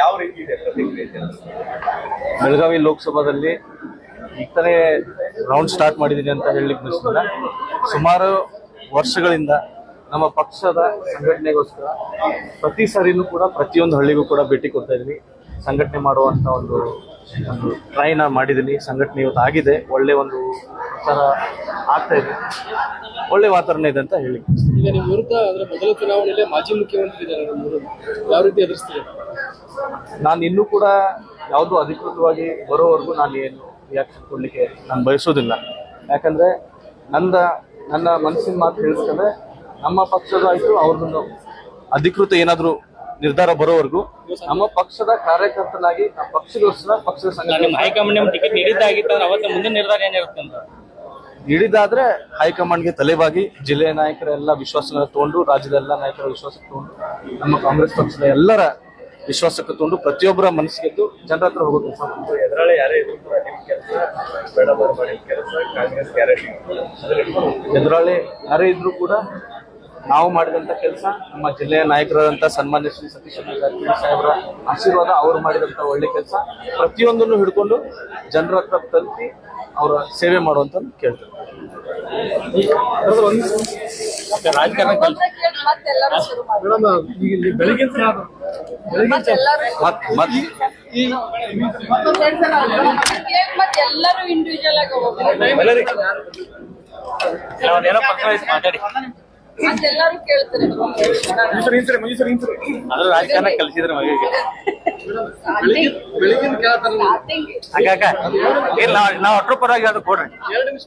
ಯಾವ ರೀತಿ ಇದೆ ಪ್ರತಿಕ್ರಿಯೆ? ಬೆಳಗಾವಿ ಲೋಕಸಭಾದಲ್ಲಿ ಈ ತಾನೇ ರೌಂಡ್ ಸ್ಟಾರ್ಟ್ ಮಾಡಿದ್ದೀನಿ ಅಂತ ಹೇಳಲಿಕ್ಕೆ ಬಯಸ್ತಿಲ್ಲ ಸುಮಾರು ವರ್ಷಗಳಿಂದ ನಮ್ಮ ಪಕ್ಷದ ಸಂಘಟನೆಗೋಸ್ಕರ ಪ್ರತಿ ಸಾರಿನೂ ಕೂಡ ಪ್ರತಿಯೊಂದು ಹಳ್ಳಿಗೂ ಕೂಡ ಭೇಟಿ ಕೊಡ್ತಾ ಇದ್ದೀನಿ ಸಂಘಟನೆ ಮಾಡುವಂತ ಒಂದು ಟ್ರೈನ ಮಾಡಿದ್ದೀನಿ ಸಂಘಟನೆ ಇವತ್ತು ಆಗಿದೆ. ಒಳ್ಳೆ ಒಂದು ಪ್ರಚಾರ ಆಗ್ತಾ ಇದೆ. ಒಳ್ಳೆ ವಾತಾವರಣ ಇದೆ ಅಂತ ಹೇಳಿ ಈಗ ನಿಮ್ಮ ವಿರುದ್ಧ ಅಂದ್ರೆ ಮೊದಲ ಚುನಾವಣೆಯಲ್ಲಿ ಮಾಜಿ ಮುಖ್ಯಮಂತ್ರಿ ಇದ್ದಾರೆ ಯಾವ ರೀತಿ ಎದುರಿಸ್ತೀರಿ? ನಾನು ಇನ್ನೂ ಕೂಡ ಯಾವುದೂ ಅಧಿಕೃತವಾಗಿ ಬರೋವರೆಗೂ ನಾನು ಏನು ರಿಯಾಕ್ಷನ್ ಕೊಡಲಿಕ್ಕೆ ನಾನು ಬಯಸೋದಿಲ್ಲ. ಯಾಕಂದ್ರೆ ನಂದ ನನ್ನ ಮನಸ್ಸಿನ ಮಾತು ಹೇಳಿಸ್ಕೊಂಡ್ರೆ ನಮ್ಮ ಪಕ್ಷದ ಆಯಿತು ಅವ್ರದ್ದು. ಅಧಿಕೃತ ಏನಾದರೂ ನಿರ್ಧಾರ ಬರೋವರೆಗೂ ನಮ್ಮ ಪಕ್ಷದ ಕಾರ್ಯಕರ್ತನಾಗಿ ನಮ್ಮ ಪಕ್ಷಗೋಸ್ಕರ ಪಕ್ಷದ ಸಂಘಟನೆ ಹೈಕಮಾಂಡ್ ನಿಮ್ ಟಿಕೆಟ್ ನೀಡಿದ್ದಾಗಿತ್ತು ಅಂದ್ರೆ ಅವತ್ತು ಮುಂದಿನ ನಿರ್ಧಾರ ಏನಿರುತ್ತೆ ಅಂತ? ಹಿಡಿದಾದ್ರೆ ಹೈಕಮಾಂಡ್ಗೆ ತಲೆಬಾಗಿ ಜಿಲ್ಲೆಯ ನಾಯಕರೆಲ್ಲ ವಿಶ್ವಾಸನ ತಗೊಂಡು ರಾಜ್ಯದ ಎಲ್ಲ ನಾಯಕರ ವಿಶ್ವಾಸ ತಗೊಂಡು ನಮ್ಮ ಕಾಂಗ್ರೆಸ್ ಪಕ್ಷದ ಎಲ್ಲರ ವಿಶ್ವಾಸಕ್ಕೆ ತಗೊಂಡು ಪ್ರತಿಯೊಬ್ಬರ ಮನಸ್ಸಿಗೆದ್ದು ಜನರ ಹತ್ರ ಹೋಗೋ ಕೆಲಸ ಎದುರಾಳಿ ಯಾರೇ ಇದ್ರು ಕೂಡ ಕೆಲಸ ಬೇಡ ಬರಬೇಡಿ ಕೆಲಸ ಕಾಂಗ್ರೆಸ್ ಗ್ಯಾರಂಟಿ ಎದುರಾಳಿ ಯಾರೇ ಇದ್ರೂ ಕೂಡ ನಾವು ಮಾಡಿದಂತ ಕೆಲಸ ನಮ್ಮ ಜಿಲ್ಲೆಯ ನಾಯಕರಾದಂಥ ಸನ್ಮಾನ್ಯ ಶ್ರೀ ಸತೀಶ್ ಚಂದ್ರ ಜಾರಕಿಹೊಳಿ ಸಾಹೇಬರ ಆಶೀರ್ವಾದ ಅವರು ಮಾಡಿದಂತ ಒಳ್ಳೆ ಕೆಲಸ. ಪ್ರತಿಯೊಂದನ್ನು ಹಿಡ್ಕೊಂಡು ಜನರ ಹತ್ರ ತಲುಪಿ ಅವರ ಸೇವೆ ಮಾಡುವಂತ ಕೇಳ್ತಾರೆ ರಾಜಕಾರಣ ಬೆಳಗಿನ ಮತ್ತೆಲ್ಲರೂ ಇಂಡಿವಿಜುವಲ್ ಆಗಿ ಮಾತಾಡಿ. ಕೇಳ್ತಾರೆ ಅದು ರಾಜಕಾರಣ ಕಲಿಸಿದ್ರೆ ಮಗಿಗೆ ಅಕ್ಕ ಅಕ್ಕ ಇಲ್ಲ ನಾವು ಅಟ್ರ ಪರವಾಗಿ ಅದು ಕೊಡ್ರಿ. ನಿಮಿಷ.